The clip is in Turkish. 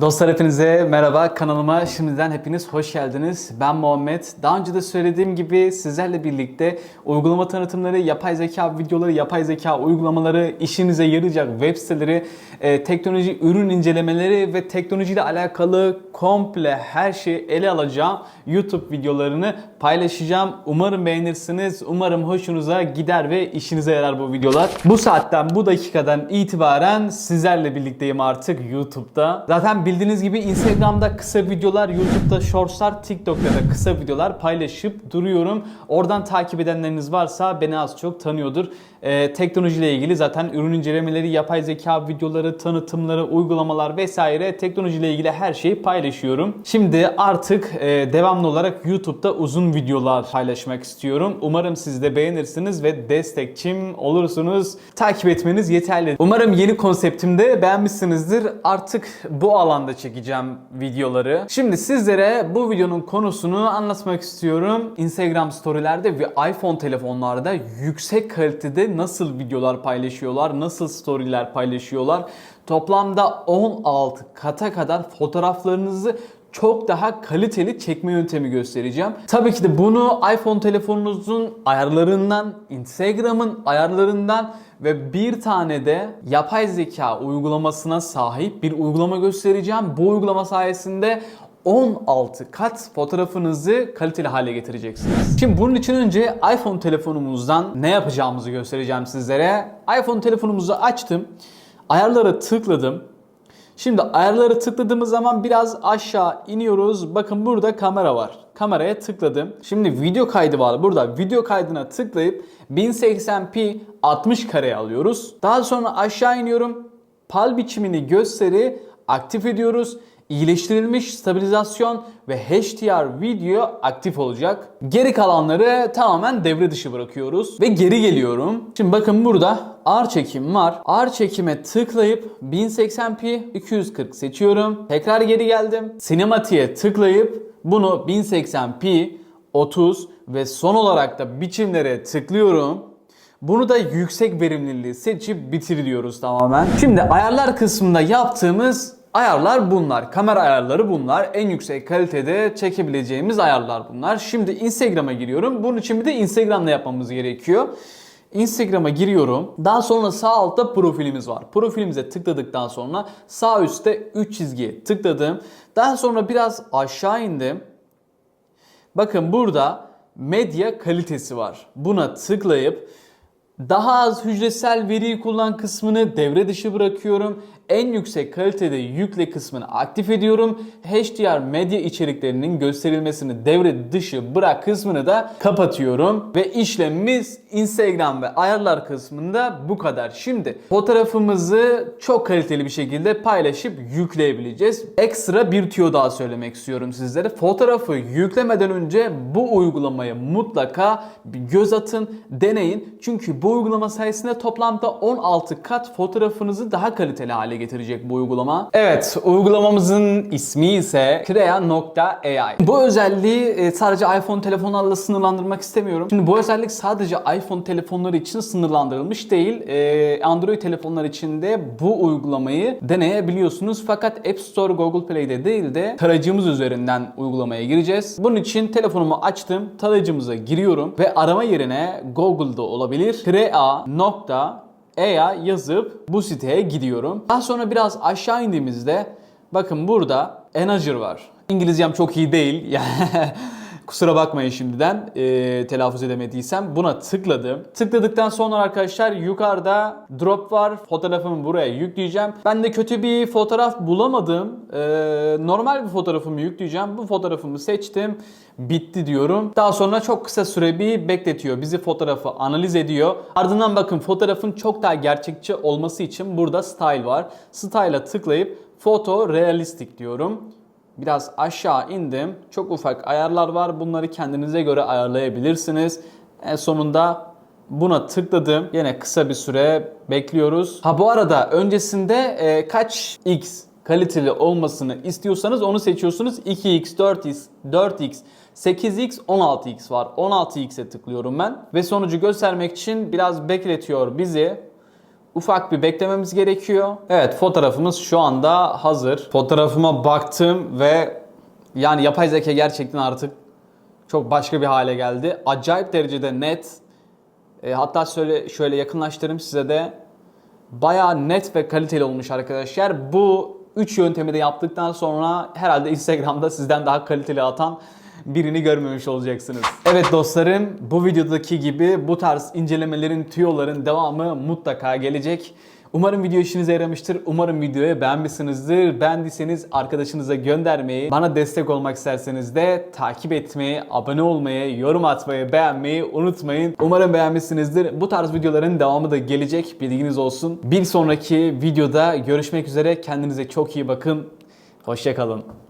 Dostlar hepinize merhaba. Kanalıma şimdiden hepiniz hoş geldiniz. Ben Muhammed. Daha önce de söylediğim gibi sizlerle birlikte uygulama tanıtımları, yapay zeka videoları, yapay zeka uygulamaları, işinize yarayacak web siteleri, e, teknoloji ürün incelemeleri ve teknolojiyle alakalı komple her şeyi ele alacağım. YouTube videolarını paylaşacağım. Umarım beğenirsiniz. Umarım hoşunuza gider ve işinize yarar bu videolar. Bu saatten, bu dakikadan itibaren sizlerle birlikteyim artık YouTube'da. Zaten bildiğiniz gibi Instagram'da kısa videolar, YouTube'da Shorts'lar, TikTok'ta da kısa videolar paylaşıp duruyorum. Oradan takip edenleriniz varsa beni az çok tanıyordur. Ee, teknolojiyle ilgili zaten ürün incelemeleri, yapay zeka videoları, tanıtımları, uygulamalar vesaire teknolojiyle ilgili her şeyi paylaşıyorum. Şimdi artık e, devamlı olarak YouTube'da uzun videolar paylaşmak istiyorum. Umarım siz de beğenirsiniz ve destekçim olursunuz. Takip etmeniz yeterli. Umarım yeni konseptimde beğenmişsinizdir. Artık bu alanda çekeceğim videoları. Şimdi sizlere bu videonun konusunu anlatmak istiyorum. Instagram storylerde ve iPhone telefonlarda yüksek kalitede nasıl videolar paylaşıyorlar, nasıl storyler paylaşıyorlar. Toplamda 16 kata kadar fotoğraflarınızı çok daha kaliteli çekme yöntemi göstereceğim. Tabii ki de bunu iPhone telefonunuzun ayarlarından, Instagram'ın ayarlarından ve bir tane de yapay zeka uygulamasına sahip bir uygulama göstereceğim. Bu uygulama sayesinde 16 kat fotoğrafınızı kaliteli hale getireceksiniz. Şimdi bunun için önce iPhone telefonumuzdan ne yapacağımızı göstereceğim sizlere. iPhone telefonumuzu açtım. Ayarlara tıkladım. Şimdi ayarları tıkladığımız zaman biraz aşağı iniyoruz. Bakın burada kamera var. Kameraya tıkladım. Şimdi video kaydı var. Burada video kaydına tıklayıp 1080p 60 kareye alıyoruz. Daha sonra aşağı iniyorum. Pal biçimini gösteri aktif ediyoruz. İyileştirilmiş stabilizasyon ve HDR video aktif olacak. Geri kalanları tamamen devre dışı bırakıyoruz. Ve geri geliyorum. Şimdi bakın burada ağır çekim var. Ağır çekime tıklayıp 1080p 240 seçiyorum. Tekrar geri geldim. Sinematiğe tıklayıp bunu 1080p 30 ve son olarak da biçimlere tıklıyorum. Bunu da yüksek verimliliği seçip bitir diyoruz tamamen. Şimdi ayarlar kısmında yaptığımız ayarlar bunlar. Kamera ayarları bunlar. En yüksek kalitede çekebileceğimiz ayarlar bunlar. Şimdi Instagram'a giriyorum. Bunun için bir de Instagram'da yapmamız gerekiyor. Instagram'a giriyorum. Daha sonra sağ altta profilimiz var. Profilimize tıkladıktan sonra sağ üstte 3 çizgiye tıkladım. Daha sonra biraz aşağı indim. Bakın burada medya kalitesi var. Buna tıklayıp daha az hücresel veriyi kullan kısmını devre dışı bırakıyorum. En yüksek kalitede yükle kısmını aktif ediyorum. HDR medya içeriklerinin gösterilmesini devre dışı bırak kısmını da kapatıyorum. Ve işlemimiz Instagram ve ayarlar kısmında bu kadar. Şimdi fotoğrafımızı çok kaliteli bir şekilde paylaşıp yükleyebileceğiz. Ekstra bir tüyo daha söylemek istiyorum sizlere. Fotoğrafı yüklemeden önce bu uygulamaya mutlaka göz atın, deneyin. Çünkü bu uygulama sayesinde toplamda 16 kat fotoğrafınızı daha kaliteli hale getirecek bu uygulama. Evet, uygulamamızın ismi ise Crea.ai. Bu özelliği e, sadece iPhone telefonlarla sınırlandırmak istemiyorum. Şimdi bu özellik sadece iPhone telefonları için sınırlandırılmış değil. E, Android telefonlar için de bu uygulamayı deneyebiliyorsunuz. Fakat App Store, Google Play'de değil de tarayıcımız üzerinden uygulamaya gireceğiz. Bunun için telefonumu açtım, tarayıcımıza giriyorum ve arama yerine Google'da olabilir. Crea.ai yazıp bu siteye gidiyorum. Daha sonra biraz aşağı indiğimizde bakın burada Enager var. İngilizcem çok iyi değil. Kusura bakmayın şimdiden e, telaffuz edemediysem. Buna tıkladım. Tıkladıktan sonra arkadaşlar yukarıda drop var. Fotoğrafımı buraya yükleyeceğim. Ben de kötü bir fotoğraf bulamadım. E, normal bir fotoğrafımı yükleyeceğim. Bu fotoğrafımı seçtim. Bitti diyorum. Daha sonra çok kısa süre bir bekletiyor. Bizi fotoğrafı analiz ediyor. Ardından bakın fotoğrafın çok daha gerçekçi olması için burada style var. Style'a tıklayıp foto realistik diyorum. Biraz aşağı indim. Çok ufak ayarlar var. Bunları kendinize göre ayarlayabilirsiniz. En sonunda buna tıkladım. Yine kısa bir süre bekliyoruz. Ha bu arada öncesinde e, kaç x kaliteli olmasını istiyorsanız onu seçiyorsunuz. 2x, 4x, 4x, 8x, 16x var. 16x'e tıklıyorum ben. Ve sonucu göstermek için biraz bekletiyor bizi. Ufak bir beklememiz gerekiyor. Evet fotoğrafımız şu anda hazır. Fotoğrafıma baktım ve yani yapay zeka gerçekten artık çok başka bir hale geldi. Acayip derecede net. E, hatta şöyle şöyle yakınlaştırayım size de. Bayağı net ve kaliteli olmuş arkadaşlar. Bu 3 yöntemi de yaptıktan sonra herhalde Instagram'da sizden daha kaliteli atan birini görmemiş olacaksınız. Evet dostlarım bu videodaki gibi bu tarz incelemelerin, tüyoların devamı mutlaka gelecek. Umarım video işinize yaramıştır. Umarım videoyu beğenmişsinizdir. Beğendiyseniz arkadaşınıza göndermeyi, bana destek olmak isterseniz de takip etmeyi, abone olmayı, yorum atmayı, beğenmeyi unutmayın. Umarım beğenmişsinizdir. Bu tarz videoların devamı da gelecek. Bilginiz olsun. Bir sonraki videoda görüşmek üzere. Kendinize çok iyi bakın. Hoşçakalın.